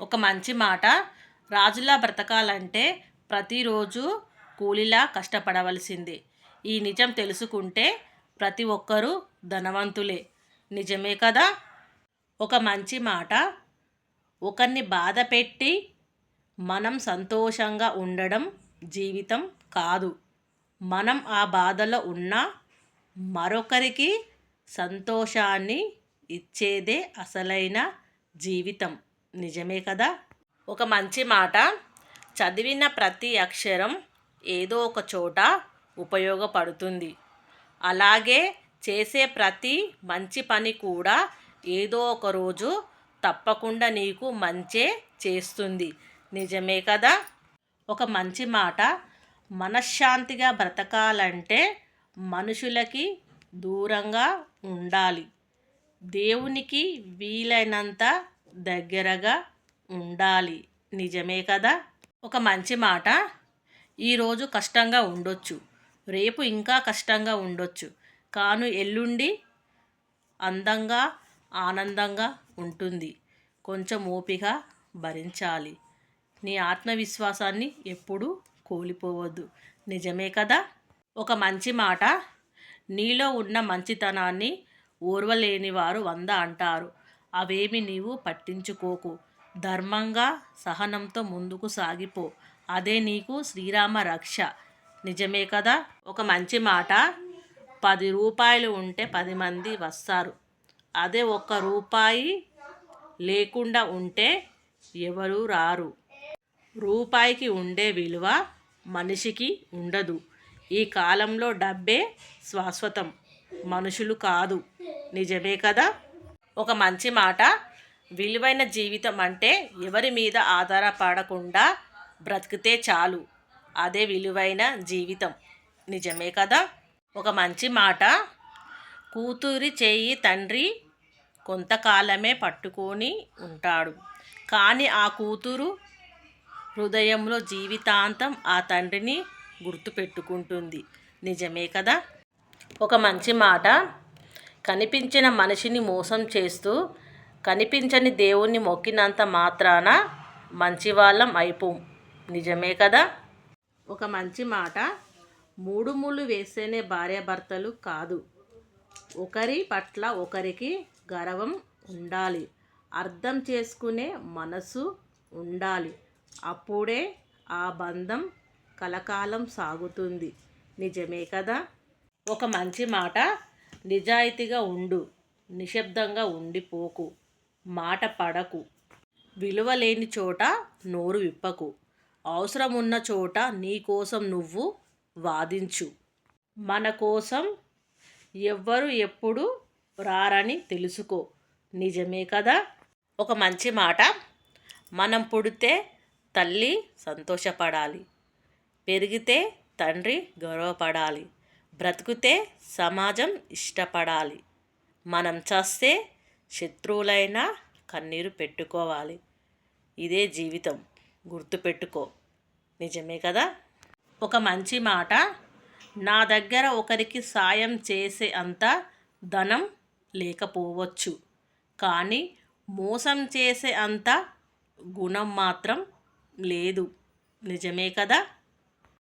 ఒక మంచి మాట. రాజులా బ్రతకాలంటే ప్రతిరోజు కూలిలా కష్టపడవలసింది. ఈ నిజం తెలుసుకుంటే ప్రతి ఒక్కరూ ధనవంతులే. నిజమే కదా? ఒక మంచి మాట. ఒకరిని బాధ పెట్టి మనం సంతోషంగా ఉండడం జీవితం కాదు. మనం ఆ బాధలో ఉన్న మరొకరికి సంతోషాన్ని ఇచ్చేదే అసలైన జీవితం. నిజమే కదా? ఒక మంచి మాట. చదివిన ప్రతి అక్షరం ఏదో ఒక చోట ఉపయోగపడుతుంది. అలాగే చేసే ప్రతి మంచి పని కూడా ఏదో ఒక రోజు తప్పకుండా నీకు మంచే చేస్తుంది. నిజమే కదా? ఒక మంచి మాట మనశ్శాంతిగా బ్రతకాలంటే మనుషులకి దూరంగా ఉండాలి. దేవునికి వీలైనంత దగ్గరగా ఉండాలి. నిజమే కదా? ఒక మంచి మాట. ఈరోజు కష్టంగా ఉండొచ్చు. రేపు ఇంకా కష్టంగా ఉండొచ్చు. కాను ఎల్లుండి అందంగా ఆనందంగా ఉంటుంది. కొంచెం ఓపిక భరించాలి. నీ ఆత్మవిశ్వాసాన్ని ఎప్పుడూ కోల్పోవద్దు. నిజమే కదా? ఒక మంచి మాట. నీలో ఉన్న మంచితనాన్ని ఓర్వలేని వారు వంద అంటారు. అవేమి నీవు పట్టించుకోకు. ధర్మంగా సహనంతో ముందుకు సాగిపో. అదే నీకు శ్రీరామ రక్ష. నిజమే కదా? ఒక మంచి మాట. పది రూపాయలు ఉంటే పది మంది వస్తారు. అదే ఒక్క రూపాయి లేకుండా ఉంటే ఎవరు రారు. రూపాయికి ఉండే విలువ మనిషికి ఉండదు. ఈ కాలంలో డబ్బే శాశ్వతం. మనుషులు కాదు. నిజమే కదా? ఒక మంచి మాట. విలువైన జీవితం అంటే ఎవరి మీద ఆధారపడకుండా బ్రతికితే చాలు. అదే విలువైన జీవితం. నిజమే కదా? ఒక మంచి మాట. కూతురి చేయి తండ్రి కొంతకాలమే పట్టుకొని ఉంటాడు. కానీ ఆ కూతురు హృదయంలో జీవితాంతం ఆ తండ్రిని గుర్తుపెట్టుకుంటుంది. నిజమే కదా? ఒక మంచి మాట. కనిపించిన మనిషిని మోసం చేస్తూ కనిపించని దేవుణ్ణి మొక్కినంత మాత్రాన మంచివాళ్ళం అయిపోం నిజమే కదా? ఒక మంచి మాట మూడు ముళ్ళు వేస్తేనే భార్యాభర్తలు కాదు. ఒకరి పట్ల ఒకరికి గర్వం ఉండాలి. అర్థం చేసుకునే మనసు ఉండాలి. అప్పుడే ఆ బంధం కలకాలం సాగుతుంది. నిజమే కదా? ఒక మంచి మాట నిజాయితీగా ఉండు నిశ్శబ్దంగా ఉండిపోకు మాట పడకు. విలువ లేని చోట నోరు విప్పకు. అవసరం ఉన్న చోట నీ కోసం నువ్వు వాదించు. మన కోసం ఎవ్వరు ఎప్పుడు రారని తెలుసుకో. నిజమే కదా? ఒక మంచి మాట. మనం పుడితే తల్లి సంతోషపడాలి. పెరిగితే తండ్రి గర్వపడాలి. బ్రతుకుతే సమాజం ఇష్టపడాలి. మనం చస్తే శత్రువులైనా కన్నీరు పెట్టుకోవాలి. ఇదే జీవితం. గుర్తుపెట్టుకో నిజమే కదా? ఒక మంచి మాట. నా దగ్గర ఒకరికి సాయం చేసే అంత ధనం లేకపోవచ్చు. కానీ మోసం చేసే అంత గుణం మాత్రం లేదు. నిజమే కదా?